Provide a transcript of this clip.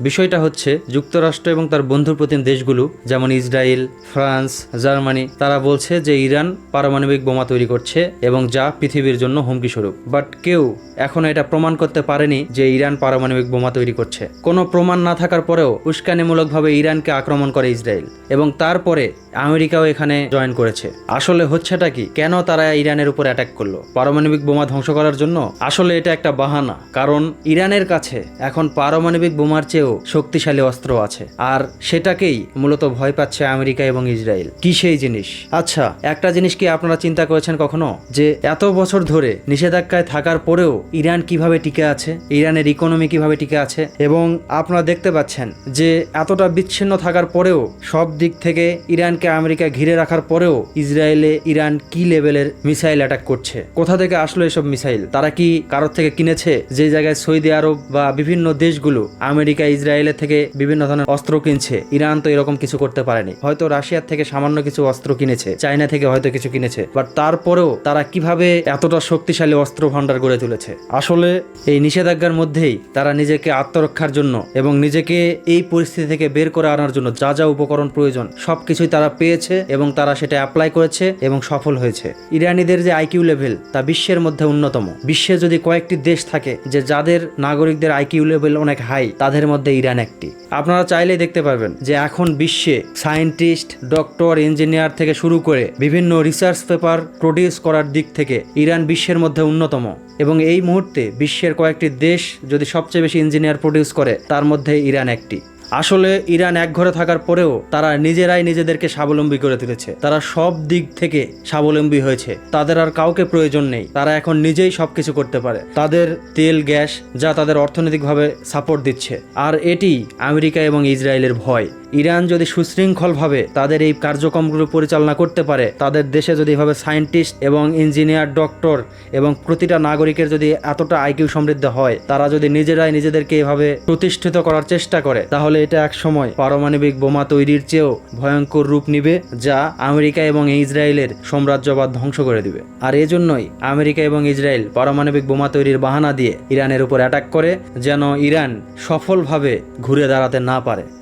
বিষয়টা হচ্ছে, যুক্তরাষ্ট্র এবং তার বন্ধু প্রতিম দেশগুলো, যেমন ইসরায়েল, ফ্রান্স, জার্মানি, তারা বলছে যে ইরান পারমাণবিক বোমা তৈরি করছে এবং যা পৃথিবীর জন্য হুমকি স্বরূপ। বাট কেউ এখনও এটা প্রমাণ করতে পারেনি যে ইরান পারমাণবিক বোমা তৈরি করছে। কোনো প্রমাণ না থাকার পরেও উস্কানিমূলকভাবে ইরানকে আক্রমণ করে ইসরায়েল এবং তারপরে আমেরিকাও এখানে জয়েন করেছে। আসলে হচ্ছেটা কি? কেন তারা ইরানের উপর অ্যাটাক করল? পারমাণবিক বোমা ধ্বংস করার জন্য আসলে এটা একটা বাহানা। কারণ ইরানের কাছে এখন পারমাণবিক বোমার চেয়েও শক্তিশালী অস্ত্র আছে। আর সেটাকেই মূলত ভয় পাচ্ছে আমেরিকা এবং ইসরায়েল। কি সেই জিনিস? আচ্ছা একটা জিনিস কি আপনারা চিন্তা করেছেন কখনো? যে এত বছর ধরে নিষেধাজ্ঞায় থাকার পরেও ইরান কীভাবে টিকে আছে? ইরানের ইকোনমি কীভাবে টিকে আছে? এবং আপনারা দেখতে পাচ্ছেন যে এতটা বিচ্ছিন্ন থাকার পরেও সব দিক থেকে ইরানকে আমেরিকা ঘিরে রাখার পরেও ইসরায়েলে ইরান কি লেভেলের মিসাইল অ্যাটাক করছে? কোথা থেকে আসলো এসব মিসাইল? তারা কি কারোর থেকে কিনেছে? যে জায়গায় সৌদি আরব বা বিভিন্ন দেশগুলো আমেরিকা ইসরায়েলের থেকে বিভিন্ন ধরনের অস্ত্র কিনছে। ইরান তো এরকম কিছু করতে পারেনি। হয়তো রাশিয়ার থেকে সামান্য কিছু অস্ত্র কিনেছে। চায়না থেকে হয়তো কিছু কিনেছে। বাট তারপরেও তারা কীভাবে এতটা শক্তিশালী অস্ত্র ভান্ডার গড়ে তুলেছে? আসলে এই নিষেধাজ্ঞার মধ্যেই তারা নিজেকে আত্মরক্ষার জন্য এবং নিজেকে এই পরিস্থিতি থেকে বের করে আনার জন্য যা যা উপকরণ প্রয়োজন, সবকিছুই তারা পেয়েছে এবং তারা সেটা অ্যাপ্লাই করেছে এবং সফল হয়েছে। ইরানিদের যে আইকিউ লেভেল, তা বিশ্বের মধ্যে অন্যতম। বিশ্বে যদি কয়েকটি দেশ থাকে যে যাদের নাগরিকদের আইকিউ লেভেল অনেক হাই, তাদের মধ্যে ইরান একটি। আপনারা চাইলেই দেখতে পারবেন যে এখন বিশ্বে সায়েন্টিস্ট, ডক্টর, ইঞ্জিনিয়ার থেকে শুরু করে বিভিন্ন রিসার্চ পেপার প্রডিউস করার দিক থেকে ইরান বিশ্বের মধ্যে অন্যতম। এবং এই মুহূর্তে বিশ্বের কয়েকটি দেশ যদি সবচেয়ে বেশি ইঞ্জিনিয়ার প্রডিউস করে, তার মধ্যে ইরান একটি। আসলে ইরান এক ঘরে থাকার পরেও তারা নিজেরাই নিজেদেরকে স্বাবলম্বী করে তুলেছে। তারা সব দিক থেকে স্বাবলম্বী হয়েছে। তাদের আর কাউকে প্রয়োজন নেই। তারা এখন নিজেই সব কিছু করতে পারে। তাদের তেল, গ্যাস যা তাদের অর্থনৈতিকভাবে সাপোর্ট দিচ্ছে। আর এটি আমেরিকা এবং ইসরায়েলের ভয়। ইরান যদি সুশৃঙ্খলভাবে তাদের এই কার্যক্রমগুলো পরিচালনা করতে পারে, তাদের দেশে যদি এভাবে সায়েন্টিস্ট এবং ইঞ্জিনিয়ার, ডক্টর এবং প্রতিটা নাগরিকের যদি এতটা আইকিউ সমৃদ্ধ হয়, তারা যদি নিজেরাই নিজেদেরকে এভাবে প্রতিষ্ঠিত করার চেষ্টা করে, তাহলে এটা এক সময় পারমাণবিক বোমা তৈরির চেয়েও ভয়ঙ্কর রূপ নিবে, যা আমেরিকা এবং ইসরায়েলের সাম্রাজ্যবাদ ধ্বংস করে দিবে। আর এজন্যই আমেরিকা এবং ইসরায়েল পারমাণবিক বোমা তৈরির বাহানা দিয়ে ইরানের উপর অ্যাটাক করে, যেন ইরান সফলভাবে ঘুরে দাঁড়াতে না পারে।